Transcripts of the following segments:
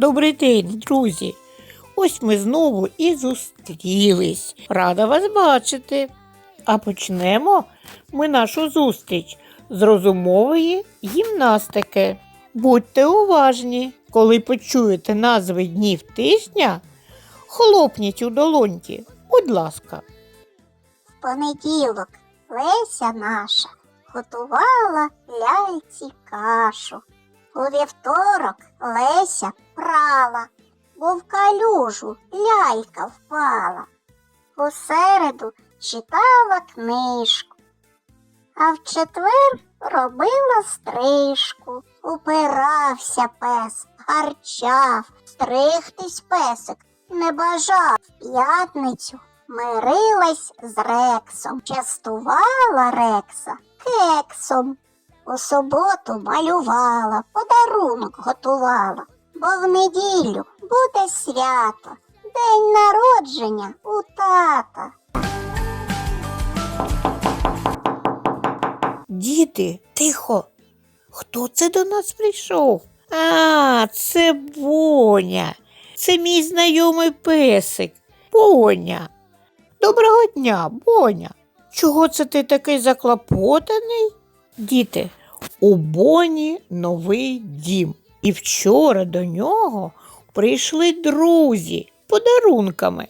Добрий день, друзі! Ось ми знову і зустрілись. Рада вас бачити. А почнемо ми нашу зустріч з розумової гімнастики. Будьте уважні, коли почуєте назви днів тижня, хлопніть у долоньки, будь ласка. В понеділок Леся наша готувала ляльці кашу. У вівторок Леся прала, бо в калюжу лялька впала. У середу читала книжку, а в четвер робила стрижку. Упирався пес, гарчав, стригтись песик не бажав. В п'ятницю мирилась з Рексом, частувала Рекса кексом. У суботу малювала, подарунок готувала, бо в неділю буде свято, день народження у тата. Діти, тихо. Хто це до нас прийшов? А, це Боня. Це мій знайомий песик. Боня. Доброго дня, Боня. Чого це ти такий заклопотаний? Діти, у Боні новий дім. І вчора до нього прийшли друзі подарунками.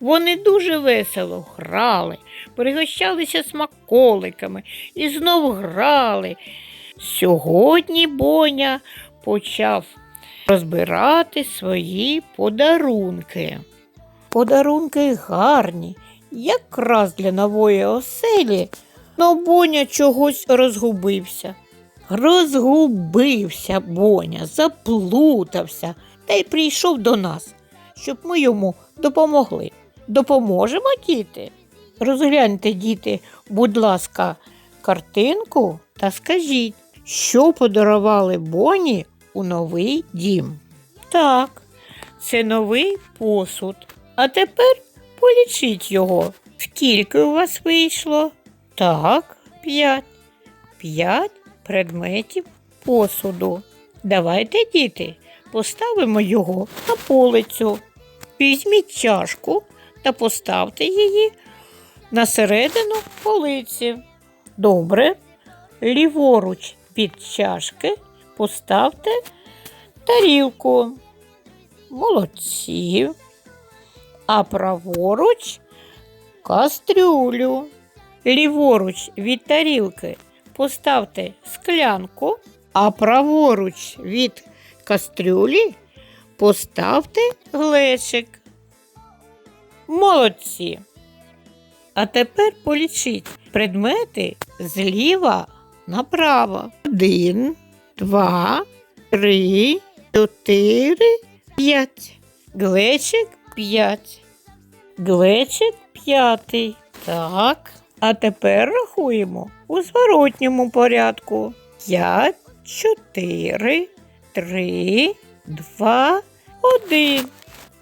Вони дуже весело грали, пригощалися смаколиками і знову грали. Сьогодні Боня почав розбирати свої подарунки. Подарунки гарні, якраз для нової оселі, но Боня чогось розгубився. Розгубився Боня, заплутався та й прийшов до нас, щоб ми йому допомогли. Допоможемо, діти? Розгляньте, діти, будь ласка, картинку та скажіть, що подарували Боні у новий дім. Так, це новий посуд. А тепер полічіть його. Скільки у вас вийшло? Так, п'ять. П'ять предметів посуду. Давайте, діти, поставимо його на полицю. Візьміть чашку та поставте її на середину полиці. Добре. Ліворуч від чашки поставте тарілку. Молодці. А праворуч кастрюлю. Ліворуч від тарілки поставте склянку, а праворуч від кастрюлі поставте глечик. Молодці. А тепер полічіть предмети зліва направо. Один, два, три, чотири, п'ять. Глечик п'ять. Глечик п'ятий. Так. А тепер рахуємо у зворотньому порядку. П'ять, чотири, три, два, один.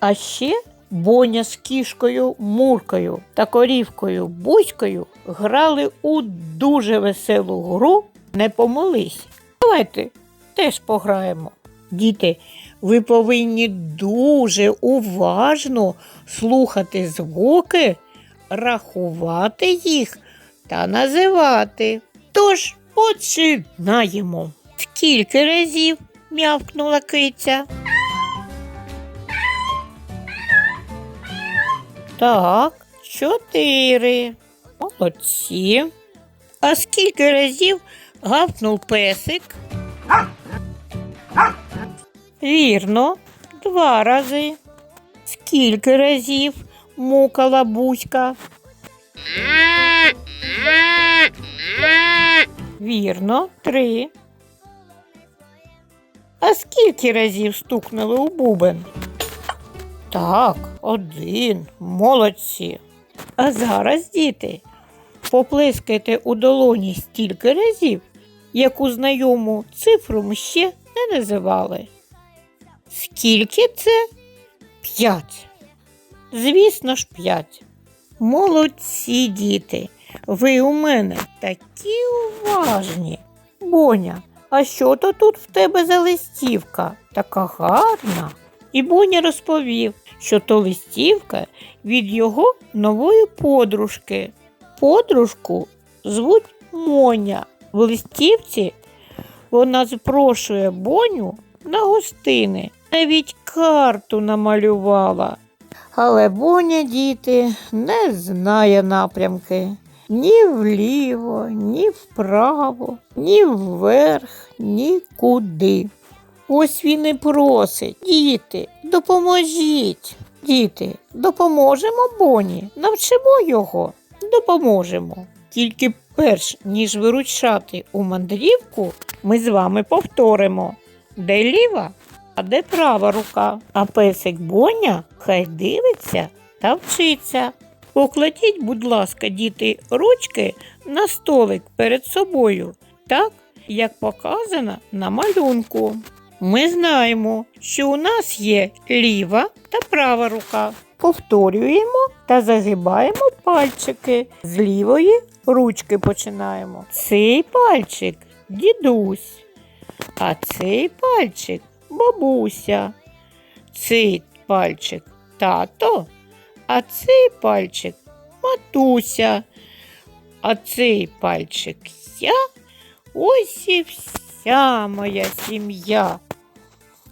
А ще Боня з кішкою Муркою та корівкою Буською грали у дуже веселу гру Не помолись. Давайте теж пограємо. Діти, ви повинні дуже уважно слухати звуки, рахувати їх та називати. Тож починаємо. Скільки разів м'явкнула киця? Так, чотири. Молодці. А скільки разів гавкнув песик? Вірно, два рази. Скільки разів мукала бузька? Вірно, три. А скільки разів стукнули у бубен? Так, один. Молодці. А зараз, діти, поплескайте у долоні стільки разів, яку знайому цифру ми ще не називали. Скільки це? П'ять. Звісно ж, п'ять. Молодці, діти. Ви у мене такі уважні. Боня, а що то тут в тебе за листівка? Така гарна. І Боня розповів, що то листівка від його нової подружки. Подружку звуть Моня. В листівці вона запрошує Боню на гостини. Навіть карту намалювала. Але Боня, діти, не знає напрямки. Ні вліво, ні вправо, ні вверх, нікуди. Ось він і просить. Діти, допоможіть. Діти, допоможемо Боні, навчимо його, допоможемо. Тільки перш ніж вирушати у мандрівку, ми з вами повторимо, де ліва, а де права рука. А песик Боня хай дивиться та вчиться. Покладіть, будь ласка, діти, ручки на столик перед собою, так, як показано на малюнку. Ми знаємо, що у нас є ліва та права рука. Повторюємо та загибаємо пальчики. З лівої ручки починаємо. Цей пальчик дідусь, а цей пальчик бабуся. Цей пальчик тато, а цей пальчик матуся, а цей пальчик я. Ось і вся моя сім'я.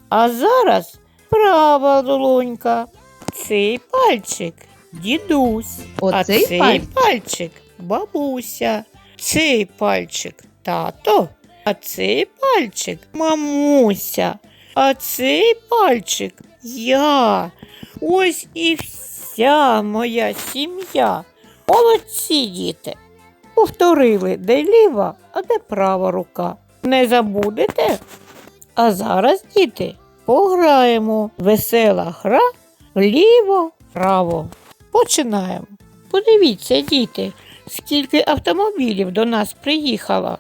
А зараз права долонька. Цей пальчик дідусь, а цей пальчик? пальчик бабуся, цей пальчик тато, а цей пальчик мамуся, а цей пальчик я. Ось і вся моя сім'я. Молодці діти. Повторили, де ліва, а де права рука. Не забудете? А зараз, діти, пограємо. Весела гра вліво-право. Починаємо. Подивіться, діти, скільки автомобілів до нас приїхало.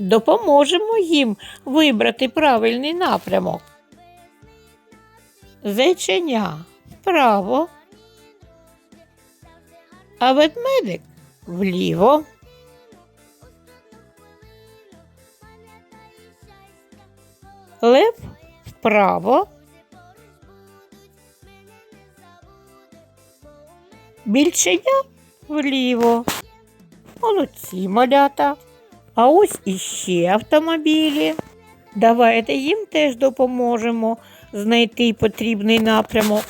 Допоможемо їм вибрати правильний напрямок. Зайченя вправо, а ведмедик вліво. Лев вправо. Більшеня вліво. Молодці малята. А ось іще автомобілі. Давайте їм теж допоможемо знайти потрібний напрямок.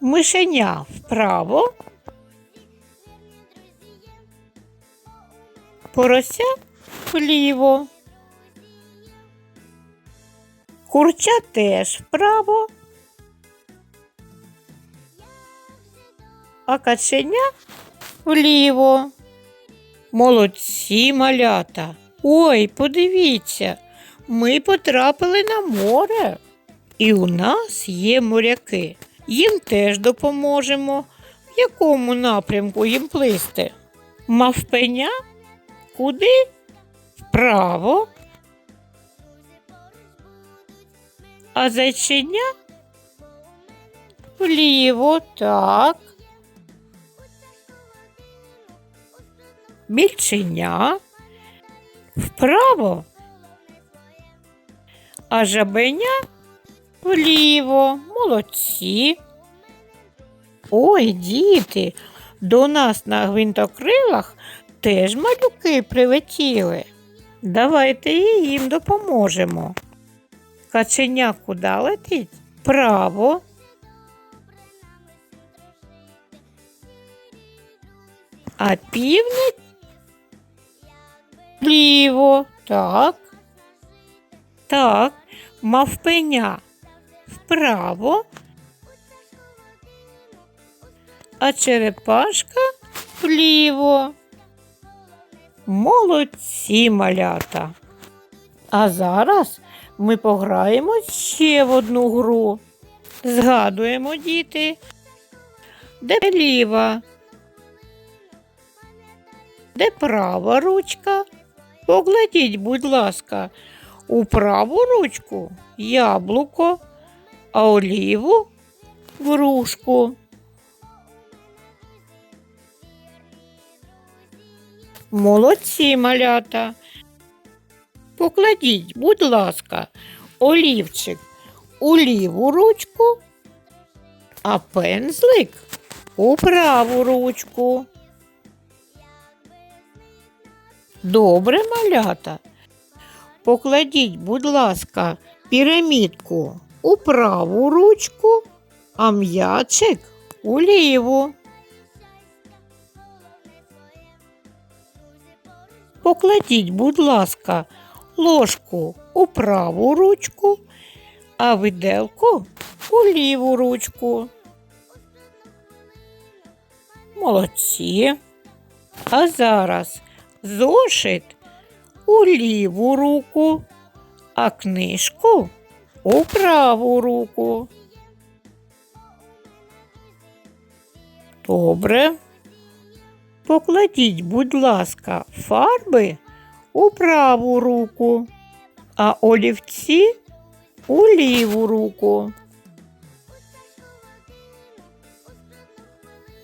Мишеня вправо. Порося вліво. Курча теж вправо. А каченя вліво. Молодці малята. Ой, подивіться, ми потрапили на море. І у нас є моряки. Їм теж допоможемо. В якому напрямку їм плисти? Мавпеня? Куди? Вправо. А зайченя? Вліво, так. Більченя. Вправо. А жабеня вліво. Молодці. Ой, діти, до нас на гвинтокрилах теж малюки прилетіли. Давайте їм допоможемо. Каченя куди летить? Право. А півник Ліво, так. Так, мавпеня вправо. А черепашка вліво. Молодці малята. А зараз ми пограємо ще в одну гру. Згадуємо, діти, де ліва, де права ручка. Покладіть, будь ласка, у праву ручку яблуко, а у ліву грушку. Молодці малята. Покладіть, будь ласка, олівчик у ліву ручку, а пензлик у праву ручку. Добре, малята. Покладіть, будь ласка, пірамідку у праву ручку, а м'ячик у ліву. Покладіть, будь ласка, ложку у праву ручку, а виделку у ліву ручку. Молодці. А зараз зошит у ліву руку, а книжку у праву руку. Добре. Покладіть, будь ласка, фарби у праву руку, а олівці у ліву руку.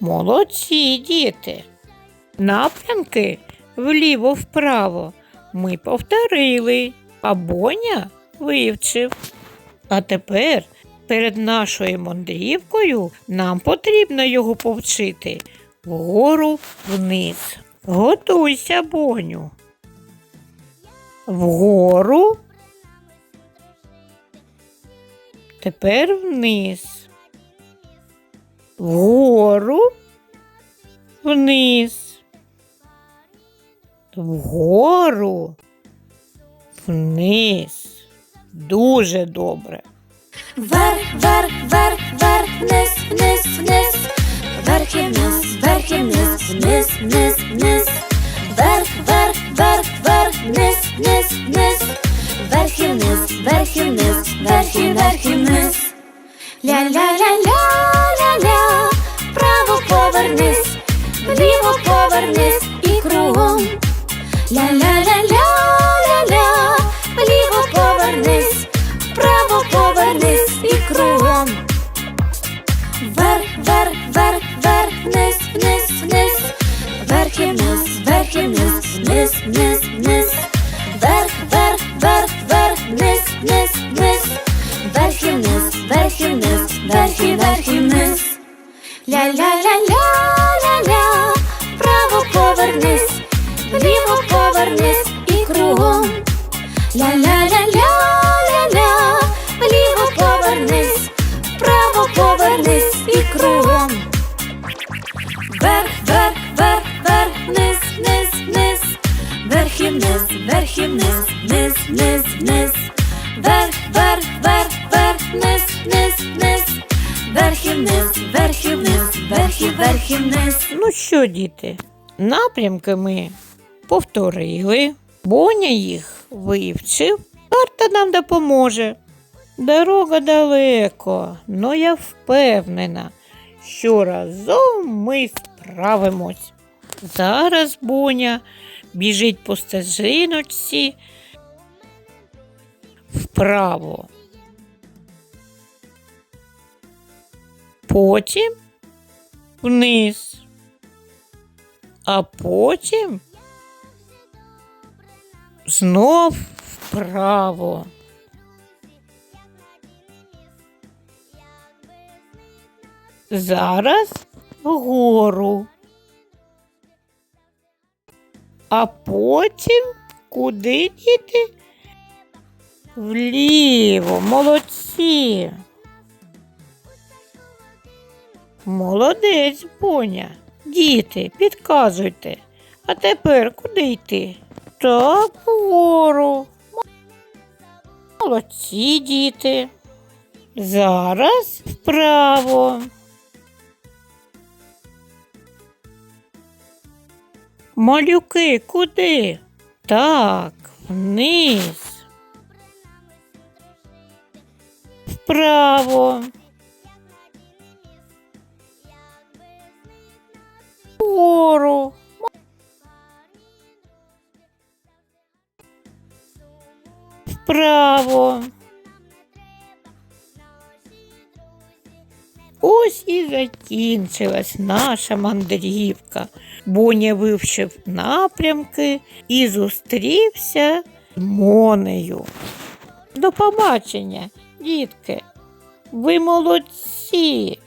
Молодці, діти. Напрямки вліво-вправо ми повторили, а Боня вивчив. А тепер перед нашою мандрівкою нам потрібно його повчити вгору вниз. Готуйся, Боню. Вгору. Тепер вниз. Вгору. Вниз. Вгору. Вниз. Дуже добре. Вверх, вверх, вверх, вверх, вниз, вниз, вниз, вверх і вниз, вверх і вниз, вниз, вниз, вниз, вверх, вверх, вверх, вверх, вниз, вниз, вниз, вверх і вниз, вверх і вниз, вверх і вверх і вниз. Ля-ля-ля-ля-ля-ля, вправо повернись, вліво повернись і кругом. Ля-ля-ля-ля-ля-ля, вліво повернись, вправо повернись і кругом. Вверх, вверх, вверх, вверх, вниз, вниз, вниз, вверх і вниз, вверх і вниз, вниз, вниз, Ля-ля-ля-ля-ля-ля, повернись, вправо повернись і кругом. Вверх, вверх, вверх, вверх, вниз, вниз, вниз, вверх і вниз, вверх і вниз, вниз, вниз, вниз, вверх, вверх, вверх, вверх, вниз, вниз, вниз. Ну що, діти, напрямки ми повторили, Боня їх вивчив, карта нам допоможе. Дорога далеко, но я впевнена, що разом ми справимось. Зараз Боня біжить по стежиночці вправо. Потім вниз, а потім знов вправо. Зараз вгору. А потім куди діти? Вліво, молодці. Молодець, Боня. Діти, підказуйте. А тепер куди йти? Так, вгору. Молодці, діти. Зараз вправо. Малюки, куди? Так, вниз. Вправо. Вгору. Вправо. Ось і закінчилась наша мандрівка. Боня вивчив напрямки і зустрівся з Монею. До побачення, дітки! Ви молодці.